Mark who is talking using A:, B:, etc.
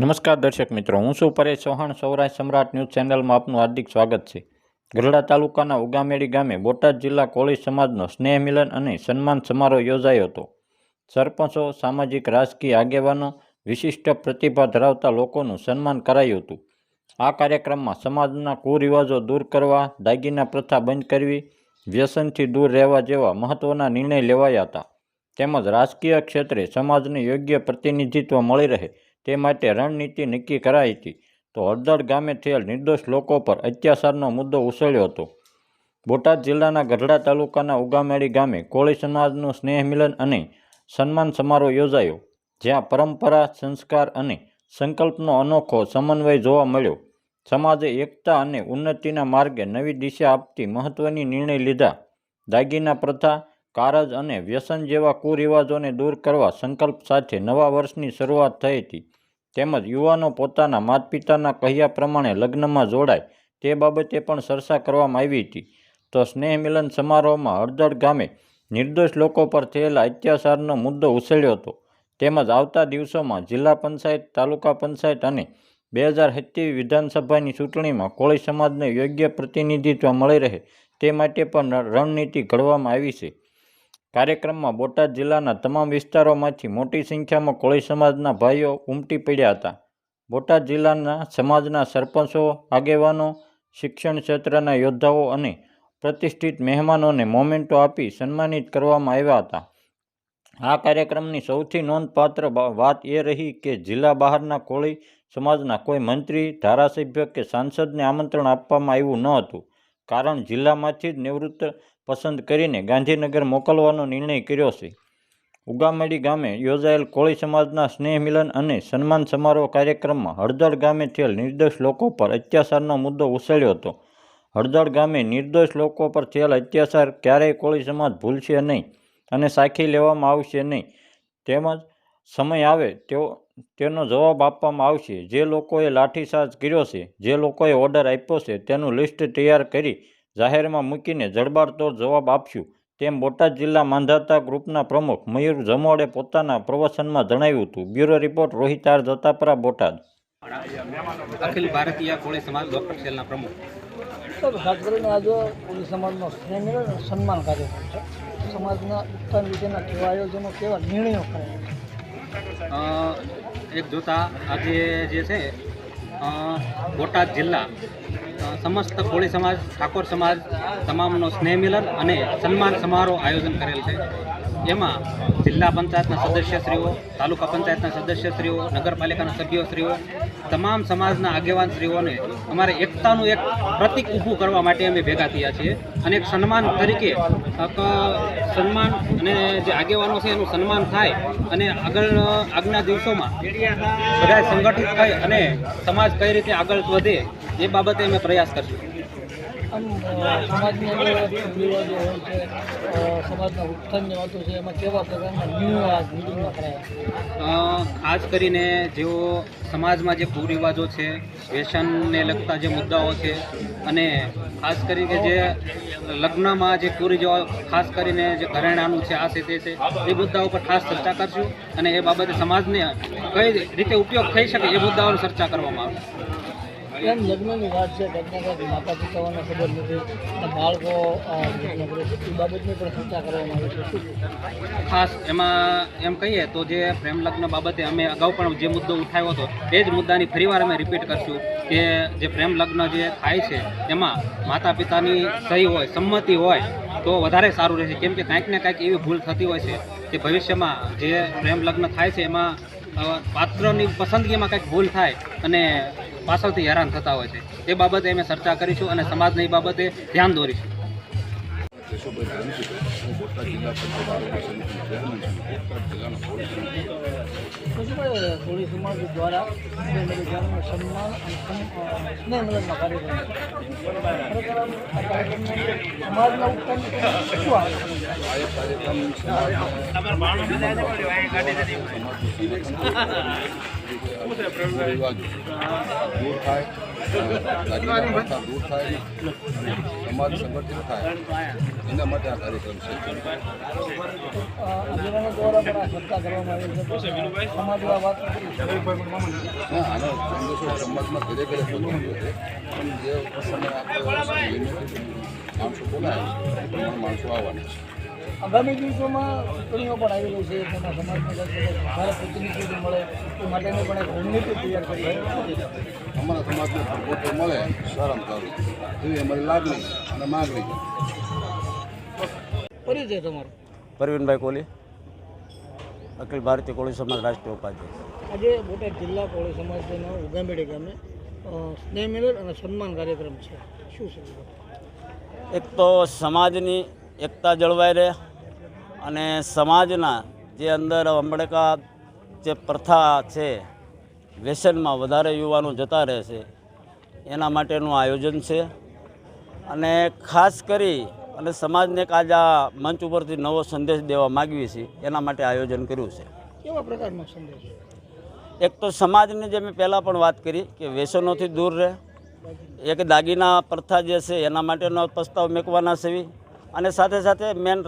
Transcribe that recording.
A: નમસ્કાર દર્શક મિત્રો, હું છું પરેશ ચૌહાણ, સૌરાષ્ટ્ર સમ્રાટ ન્યૂઝ ચેનલમાં આપનું હાર્દિક સ્વાગત છે. ગઢડા તાલુકાના ઉગામેડી ગામે બોટાદ જિલ્લા કોળી સમાજનો સ્નેહ મિલન અને સન્માન સમારોહ યોજાયો હતો. સરપંચો, સામાજિક, રાજકીય આગેવાનો વિશિષ્ટ પ્રતિભા ધરાવતા લોકોનું સન્માન કરાયું હતું. આ કાર્યક્રમમાં સમાજના કુરિવાજો દૂર કરવા, દાગીના પ્રથા બંધ કરવી, વ્યસનથી દૂર રહેવા જેવા મહત્ત્વના નિર્ણય લેવાયા હતા. તેમજ રાજકીય ક્ષેત્રે સમાજને યોગ્ય પ્રતિનિધિત્વ મળી રહે તે માટે રણનીતિ નક્કી કરાઈ હતી. તો હળદળ ગામે થયેલ નિર્દોષ લોકો પર અત્યાચારનો મુદ્દો ઉછળ્યો હતો. બોટાદ જિલ્લાના ગઢડા તાલુકાના ઉગામેડી ગામે કોળી સમાજનું સ્નેહ મિલન અને સન્માન સમારોહ યોજાયો, જ્યાં પરંપરા, સંસ્કાર અને સંકલ્પનો અનોખો સમન્વય જોવા મળ્યો. સમાજે એકતા અને ઉન્નતિના માર્ગે નવી દિશા આપતી મહત્ત્વની નિર્ણય લીધા. દાગીના પ્રથા, કારજ અને વ્યસન જેવા કુરિવાજોને દૂર કરવા સંકલ્પ સાથે નવા વર્ષની શરૂઆત થઈ હતી. તેમજ યુવાનો પોતાના માતપિતાના કહ્યા પ્રમાણે લગ્નમાં જોડાય તે બાબતે પણ ચર્ચા કરવામાં આવી હતી. તો સ્નેહ મિલન સમારોહમાં હળદળ ગામે નિર્દોષ લોકો પર થયેલા અત્યાચારનો મુદ્દો ઉછળ્યો હતો. તેમજ આવતા દિવસોમાં જિલ્લા પંચાયત, તાલુકા પંચાયત અને બે હજાર સત્યાવીસ વિધાનસભાની ચૂંટણીમાં કોળી સમાજને યોગ્ય પ્રતિનિધિત્વ મળી રહે તે માટે પણ રણનીતિ ઘડવામાં આવી છે. કાર્યક્રમમાં બોટાદ જિલ્લાના તમામ વિસ્તારોમાંથી મોટી સંખ્યામાં કોળી સમાજના ભાઈઓ ઉમટી પડ્યા હતા. બોટાદ જિલ્લાના સમાજના સરપંચો, આગેવાનો, શિક્ષણ ક્ષેત્રના યોદ્ધાઓ અને પ્રતિષ્ઠિત મહેમાનોને મોમેન્ટો આપી સન્માનિત કરવામાં આવ્યા હતા. આ કાર્યક્રમની સૌથી નોંધપાત્ર વાત એ રહી કે જિલ્લા બહારના કોળી સમાજના કોઈ મંત્રી, ધારાસભ્ય કે સાંસદને આમંત્રણ આપવામાં આવ્યું ન હતું. કારણ જિલ્લામાંથી જ નિવૃત્ત પસંદ કરીને ગાંધીનગર મોકલવાનો નિર્ણય કર્યો છે. ઉગામડી ગામે યોજાયેલ કોળી સમાજના સ્નેહ મિલન અને સન્માન સમારોહ કાર્યક્રમમાં હળદળ ગામે થયેલ નિર્દોષ લોકો પર અત્યાચારનો મુદ્દો ઉછળ્યો હતો. હળદળ ગામે નિર્દોષ લોકો પર થયેલ અત્યાચાર ક્યારેય કોળી સમાજ ભૂલશે નહીં અને સાખી લેવામાં આવશે નહીં. તેમજ સમય આવે તેઓ તેનો જવાબ આપવામાં આવશે. જે લોકોએ લાઠીચાર્જ કર્યો છે જે લોકોએ ઓર્ડર આપ્યો છે તેનું લિસ્ટ તૈયાર કરી જાહેરમાં મૂકીને જડબાતોડ જવાબ આપશું. તેમ બોટાદ જિલ્લા માંધાતા ગ્રુપના પ્રમુખ મયુર જમોડે પોતાના પ્રવચનમાં જણાવ્યું હતું. Bureau report Rohit R Dattapara Botad.
B: અખિલ ભારતીય કોળી સમાજ ડોક્ટર સેલના પ્રમુખ.
C: ખાસ કરીને આજે કોળી સમાજનો સ્નેહ સન્માન કાર્યક્રમ છે. સમાજના ઉત્થાન વિશેના કેવા આયોજનો કેવા નિર્ણયો કરે છે?
B: એક જોતા આજે જે છે બોટાદ જિલ્લા સમસ્ત કોળી સમાજ, ઠાકોર સમાજ, તમામનો સ્નેહ મિલન અને સન્માન સમારોહ આયોજન કરેલ છે. એમાં જિલ્લા પંચાયતના સદસ્યશ્રીઓ, તાલુકા પંચાયતના સદસ્યશ્રીઓ, નગરપાલિકાના સભ્યશ્રીઓ, તમામ સમાજના આગેવાનશ્રીઓને અમારે એકતાનું એક પ્રતિક ઊભું કરવા માટે અમે ભેગા થયા છીએ અને એક સન્માન તરીકે સન્માન અને જે આગેવાનો છે એનું સન્માન થાય અને આગળ આગના દિવસોમાં બધા સંગઠિત થઈ અને સમાજ કઈ રીતે આગળ વધે એ બાબતે અમે પ્રયાસ કરશું.
C: સમાજની અંદર ઉત્થાનની વાતો છે એમાં કેવા પ્રકારના
B: ખાસ કરીને જેઓ સમાજમાં જે કુરિવાજો છે વ્યસનને લગતા જે મુદ્દાઓ છે અને ખાસ કરીને જે લગ્નમાં જે કુરિવાજો ખાસ કરીને જે ઘરેણાનું છે આ છે તે છે એ મુદ્દાઓ પર ખાસ ચર્ચા કરશું અને એ બાબતે સમાજને કઈ રીતે ઉપયોગ થઈ શકે એ મુદ્દાઓની ચર્ચા કરવામાં આવશે.
C: એમ લગ્નની વાત છે કંઈક ને માતા પિતાઓને ખબર નથી. બાળકો એ બાબતની પણ ચર્ચા કરવામાં આવે છે.
B: ખાસ એમાં એમ કહીએ તો જે પ્રેમ લગ્ન બાબતે અમે અગાઉ પણ જે મુદ્દો ઉઠાવ્યો હતો, તે જ મુદ્દાની ફરીવાર અમે રિપીટ કરશું કે જે પ્રેમ લગ્ન જે થાય છે, એમાં માતા પિતાની સહી હોય, સંમતિ હોય, તો વધારે સારું રહેશે. કેમ કે કાંઈક ને કાંઈક એવી ભૂલ થતી હોય છે કે ભવિષ્યમાં જે પ્રેમ લગ્ન થાય છે, એમાં પાત્રની પસંદગીમાં કંઈક ભૂલ થાય અને પાછળથી હેરાન થતા હોય છે. એ બાબતે અમે ચર્ચા કરીશું અને સમાજને એ બાબતે ધ્યાન દોરીશું.
D: સમાજ
C: દ્વારા સન્માન સમાજના ઉત્થાનની કોઈ શું આવે?
D: દૂર થાય. દાગીના પ્રથા દૂર થાય અને સમાજ સંગઠિત થાય. એના માટે આ કાર્યક્રમ છે. આનો સંદેશો સમાજમાં ઘરે ઘરે પહોંચી છે. પણ જે સમય આપણે માણસો બોલાય એ માણસો આવવાના છે.
C: આગામી દિવસોમાં ચૂંટણીઓ પણ આવી રહી છે તેમાં સમાજને પ્રતિનિધિત્વ મળે એ માટેની પણ એક રણનીતિ તૈયાર કરી છે.
D: અમારા સમાજને ભરપૂર મળે સારામાં સારું. એવી અમારી લાગણી અને માગણી
C: પરિચય તમારો.
E: પરવીનભાઈ કોહલી અખિલ ભારતીય કોળી સમાજ રાષ્ટ્રીય ઉપાધ્યક્ષ.
C: આજે બોટાદ જિલ્લા કોળી સમાજના ઉગામેડી ગામે સ્નેહ મિલન અને સન્માન કાર્યક્રમ છે. શું છે?
E: એક તો સમાજની એકતા જળવાઈ રહે અને સમાજના જે અંદર હમણાં જે પ્રથા છે વ્યસનમાં વધારે યુવાનો જતા રહે છે એના માટેનું આયોજન છે. અને ખાસ કરી અને સમાજને એક આજે આ મંચ ઉપરથી નવો સંદેશ દેવા માગીએ છીએ એના માટે આયોજન કર્યું છે.
C: કેવા પ્રકારનો સંદેશ?
E: એક તો સમાજને જે મેં પહેલાં પણ વાત કરી કે વ્યસનોથી દૂર રહે. એક દાગીના પ્રથા જે છે એના માટેનો પ્રસ્તાવ મેકવાના છે. અને સાથે સાથે મેન